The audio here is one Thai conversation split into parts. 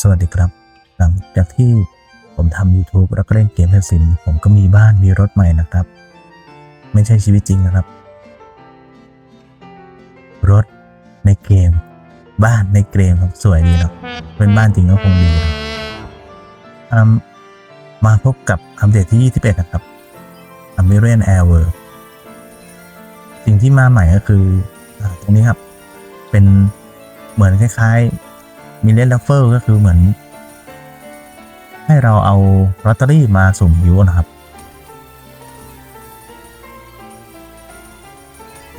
สวัสดีครับ หลังจากที่ผมทำ YouTube แล้วก็เล่นเกมเพสินผมก็มีบ้านมีรถใหม่นะครับ ไม่ใช่ชีวิตจริงนะครับ รถในเกม บ้านในเกมครับสวยดีเนาะเป็นบ้านจริงก็คงดีนะอืมมาพบกับอัปเดตที่ 21 นะครับ a m e r i a n Air สิ่งที่มาใหม่ก็คือตรงนี้ครับ เป็นเหมือนคล้ายๆ มีเลนลัฟเฟอร์ก็คือเหมือน ให้เราเอาลอตเตอรี่มาสุ่มหิวนะครับ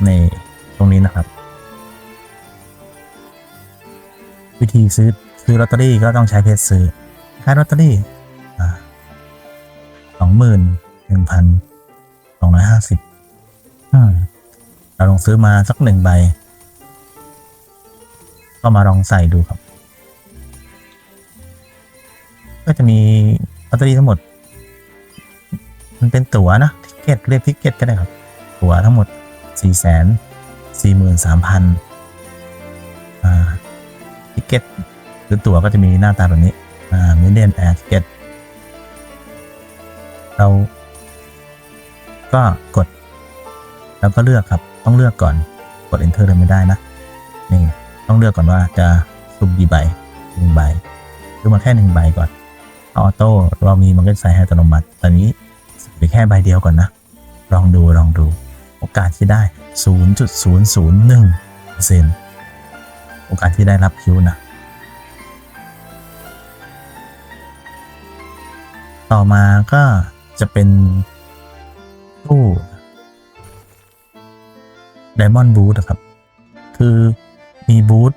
ในตรงนี้นะครับ วิธีซื้อซื้อลอตเตอรี่ก็ต้องใช้เพจซื้อค่าลอตเตอรี่สองหมื่นหนึ่งพันสองร้อยห้าสิบเราลองซื้อมาสักหนึ่งใบ ก็มาลองใส่ดูครับ ก็จะมีลอตเตอรี่ทั้งหมด มันเป็นตั๋วนะทิเก็ตเรียกทิเก็ตก็ได้ครับ ตั๋วทั้งหมดสี่แสนสี่หมื่นสามพันอ่าทิเก็ตหรือตั๋วก็จะมีหน้าตาแบบนี้อ่ามิเลียนแอร์ทิเก็ตเราก็กด แล้วก็เลือกครับ ต้องเลือกก่อนกด enter เลยไม่ได้นะนี่ต้องเลือกก่อนว่าจะสุ่มกี่ใบหนึ่งใบซื้อมาแค่หนึ่งใบก่อน ออโต้เรามีมันก็ใส่ให้อัตโนมัติตอนนี้ใส่ไปแค่ใบเดียวก่อนนะ ลองดูลองดู โอกาสที่ได้ 0.001เปอร์เซ็นต์โอกาสที่ได้รับคิวนะ ต่อมาก็จะเป็นตู้ Diamond Boot นะครับ คือมีบูธ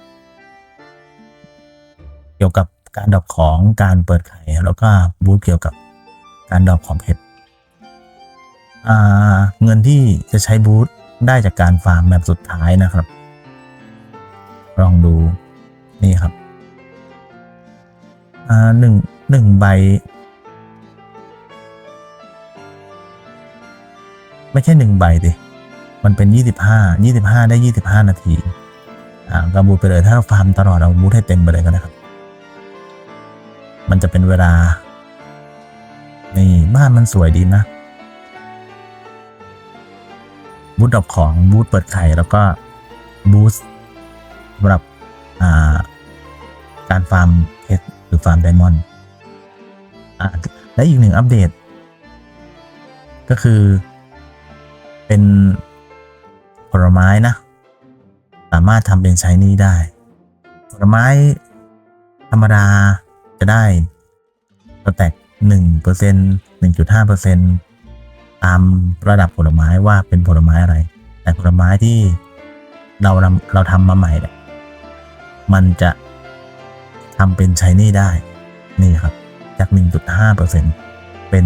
เกี่ยวกับ การดรอปของการเปิดไข่แล้วก็บูธเกี่ยวกับการดรอปของเพชรเงินที่จะใช้บูธได้จากการฟาร์มแบบสุดท้ายนะครับ ลองดูนี่ครับหนึ่งหนึ่งใบ ไม่ใช่หนึ่งใบดิมันเป็นยี่สิบห้ายี่สิบห้าได้ยี่สิบห้านาที อ่ากรบูดไปเลยถ้าเราฟาร์มตลอดเราบูทให้เต็มไปเลยก็ได้ครับ มันจะเป็นเวลา นี่บ้านมันสวยดีนะบูธดอกของบูธเปิดไข่แล้วก็บูธสำหรับาการฟาร์มเพชรหรือฟาร์มไดมอนด์และอีกหนึ่งอัปเดต ก็คือเป็นผลไม้นะ สามารถทำเป็นใช้นี่ได้ ผลไม้ธรรมดา จะได้สแต็กหนึ่งเปอร์เซ็นหนึ่งจุดห้าเปอร์เซ็นตามระดับผลไม้ว่าเป็นผลไม้อะไร แต่ผลไม้ที่เราเราทำมาใหม่เนี่ยมันจะทำเป็นใช้นี่ได้นี่ครับ จากหนึ่งจุดห้าเปอร์เซ็นเป็น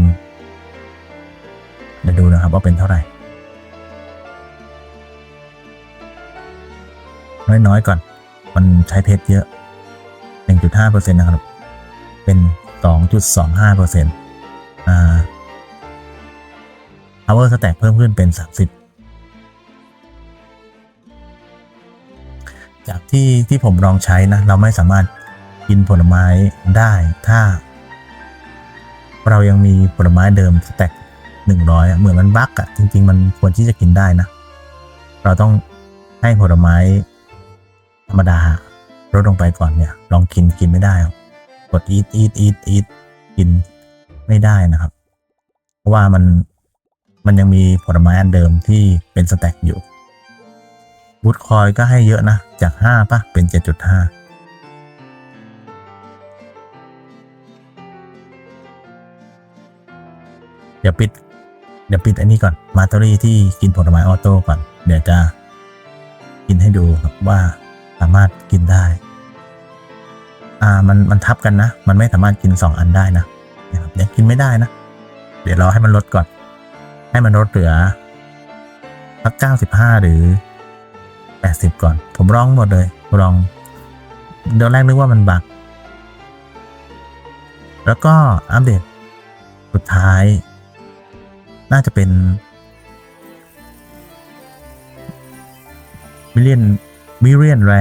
เดี๋ยวดูนะครับว่าเป็นเท่าไหร่ น้อยๆก่อน มันใช้เพชรเยอะ 1.5%นะครับเป็น 2.25%อ่า power stack เพิ่มขึ้นเป็น 30 จากที่ที่ผมลองใช้นะ เราไม่สามารถกินผลไม้ได้ถ้า เรายังมีผลไม้เดิมสแต็ก100อะเหมือนมันบั๊กอะจริง ๆ มันควรที่จะกินได้นะ เราต้องให้ผลไม้ธรรมดาลดลงไปก่อนเนี่ย ลองกินกินไม่ได้หรอกกด eat eat eat eat กินไม่ได้นะครับ เพราะว่ามันมันยังมีผลไม้อันเดิมที่เป็นสแต็กอยู่บูทคอยก็ให้เยอะนะ จาก 5ป่ะเป็น 7.5เดี๋ยวปิด เดี๋ยวปิดอันนี้ก่อน มาตอรี่ที่กินผลไม้ออโต้ก่อน เดี๋ยวจะกินให้ดูครับว่าสามารถกินได้ อ่ามันมันทับกันนะ มันไม่สามารถกินสองอันได้นะนะครับยังกินไม่ได้นะ เดี๋ยวรอให้มันลดก่อน ให้มันลดเหลือสักเก้าสิบห้าหรือแปดสิบก่อน ผมลองหมดเลยลองเดี๋ยวแรกนึกว่ามันบักแล้วก็อัปเดตสุดท้าย น่าจะเป็นมิเลียนมิเรียนแร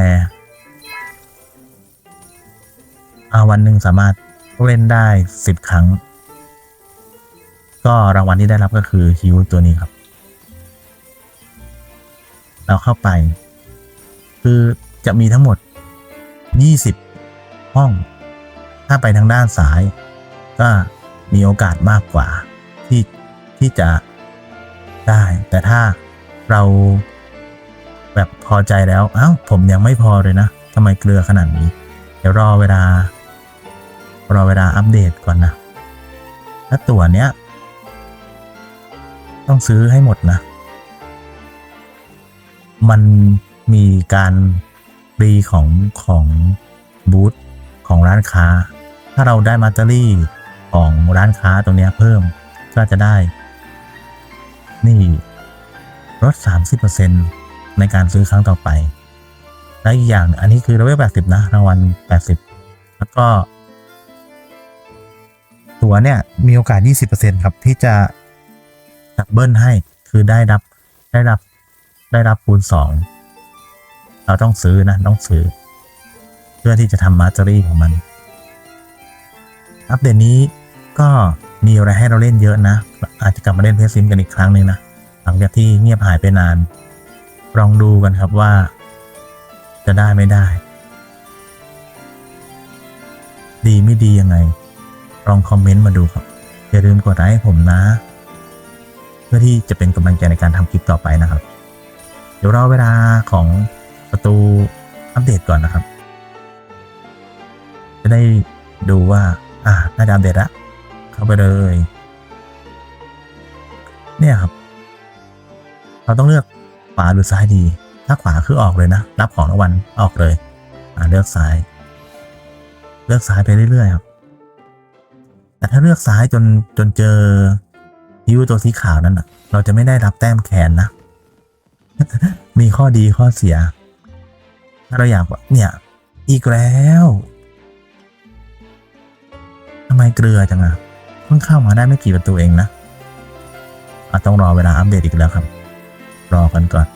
วันหนึ่งสามารถเล่นได้สิบครั้ง ก็รางวัลที่ได้รับก็คือฮิวตัวนี้ครับ เราเข้าไป คือจะมีทั้งหมด 20 ห้อง ถ้าไปทางด้านซ้าย ก็มีโอกาสมากกว่าที่ที่จะได้ แต่ถ้าเราแบบพอใจแล้ว เอ้า ผมยังไม่พอเลยนะทำไมเกลือขนาดนี้ เดี๋ยวรอเวลา รอเวลาอัปเดตก่อนนะถ้าตั๋วเนี้ย ต้องซื้อให้หมดนะ มันมีการรีของของบูธของร้านค้า ถ้าเราได้มาตเตอรี่ของร้านค้าตรงเนี้ยเพิ่มก็จะได้ นี่ลด30%ในการซื้อครั้งต่อไป และอีกอย่างอันนี้คือราเวล80 นะ รางวัล 80 แล้วก็ ตัวเนี่ยมีโอกาส 20%ครับ ที่จะดับเบิลให้ คือได้รับได้รับได้รับคูณ2เราต้องซื้อนะ ต้องซื้อ เพื่อที่จะทำมาสเตอรี่ของมัน อัปเดตนี้ก็มีอะไรให้เราเล่นเยอะนะ อาจจะกลับมาเล่นเพสซิมกันอีกครั้งหนึ่งนะ หลังจากที่เงียบหายไปนาน ลองดูกันครับว่า จะได้ไม่ได้ ดีไม่ดียังไง ลองคอมเมนต์มาดูครับ อย่าลืมกดไลค์ให้ผมนะ เพื่อที่จะเป็นกำลังใจในการทำคลิปต่อไปนะครับ เดี๋ยวรอเวลาของประตูอัปเดตก่อนนะครับ จะได้ดูว่า อ่าน่าจะอัปเดตละเข้าไปเลย เนี่ยครับ เราต้องเลือกขวาหรือซ้ายดี ถ้าขวาคือออกเลยนะ รับของรางวัลออกเลย อ่าเลือกซ้าย เลือกซ้ายไปเรื่อยๆครับ แต่ถ้าเลือกซ้ายจนจนเจอฮิวตัวสีขาวนั่นอะ เราจะไม่ได้รับแต้มแคนนะ มีข้อดีข้อเสีย ถ้าเราอยากเนี่ย อีกแล้วทำไมเกลือจังอะเพิ่งเข้ามาได้ไม่กี่ประตูเองนะอะต้องรอเวลาอัปเดตอีกแล้วครับ รอกันก่อน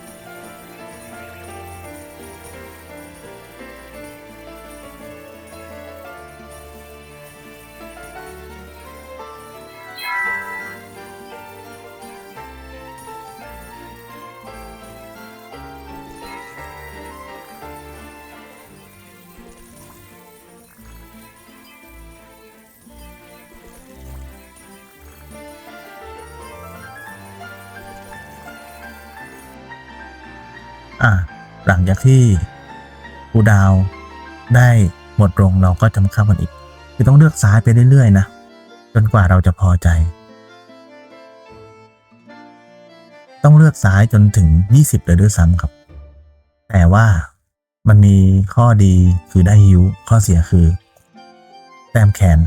หลังจากที่ปูดาวได้หมดลงเราก็จะมาเข้ากันอีก คือต้องเลือกซ้ายไปเรื่อยๆ นะ จนกว่าเราจะพอใจ ต้องเลือกซ้ายจนถึง 20เลยด้วยซ้ำครับ แต่ว่ามันมีข้อดีคือได้ฮิวข้อเสียคือ แต้มแขน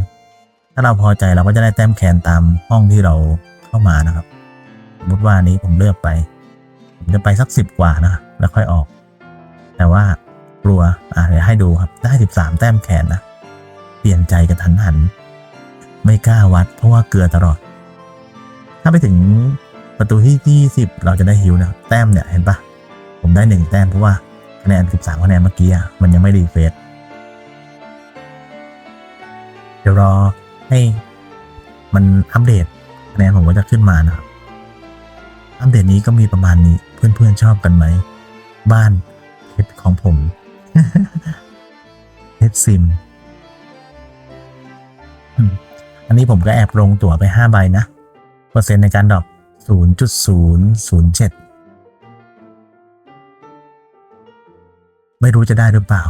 ถ้าเราพอใจเราก็จะได้แต้มแขนตามห้องที่เราเข้ามานะครับ สมมติว่านี้ผมเลือกไป ผมจะไปสักสิบกว่านะ แล้วค่อยออก แต่ว่ากลัวอะเดี๋ยวให้ดูครับได้สิบสามแต้มแขนนะเปลี่ยนใจกระทันหัน ไม่กล้าวัดเพราะว่าเกลือตลอด ถ้าไปถึงประตูที่ยี่สิบเราจะได้ฮิวนะแต้มเนี่ยเห็นปะผมได้หนึ่งแต้มเพราะว่าคะแนนสิบสามคะแนนเมื่อกี้มันยังไม่รีเฟรชเดี๋ยวรอให้มันอัปเดตคะแนนผมก็จะขึ้นมานะครับอัปเดตนี้ก็มีประมาณนี้เพื่อนๆชอบกันไหม บ้าน เพชรของผมเพชรซิม อันนี้ผมก็แอบลงตั๋วไป 5 ใบนะ เปอร์เซ็นต์ในการดรอป0.007 ไม่รู้จะได้หรือเปล่า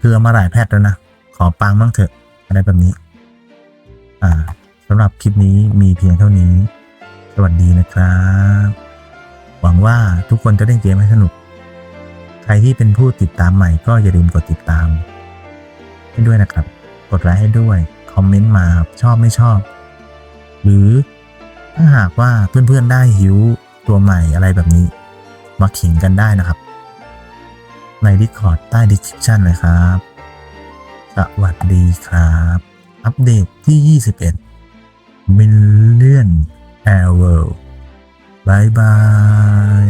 คือเอมาหลายแพทย์แล้วนะ ขอปังบ้างเถอะ อะไรแบบนี้ อ่าสำหรับคลิปนี้มีเพียงเท่านี้ สวัสดีนะครับ หวังว่าทุกคนจะเล่นเกมให้สนุก ใครที่เป็นผู้ติดตามใหม่ก็อย่าลืมกดติดตาม ให้ด้วยนะครับ กดไลค์ให้ด้วย คอมเมนต์มาครับชอบไม่ชอบ หรือถ้าหากว่าเพื่อนๆได้หิวตัวใหม่อะไรแบบนี้ มาขิงกันได้นะครับ ใน Discord ใต้ description เลยครับ สวัสดีครับ อัปเดตที่ 21 Million Air World บายบาย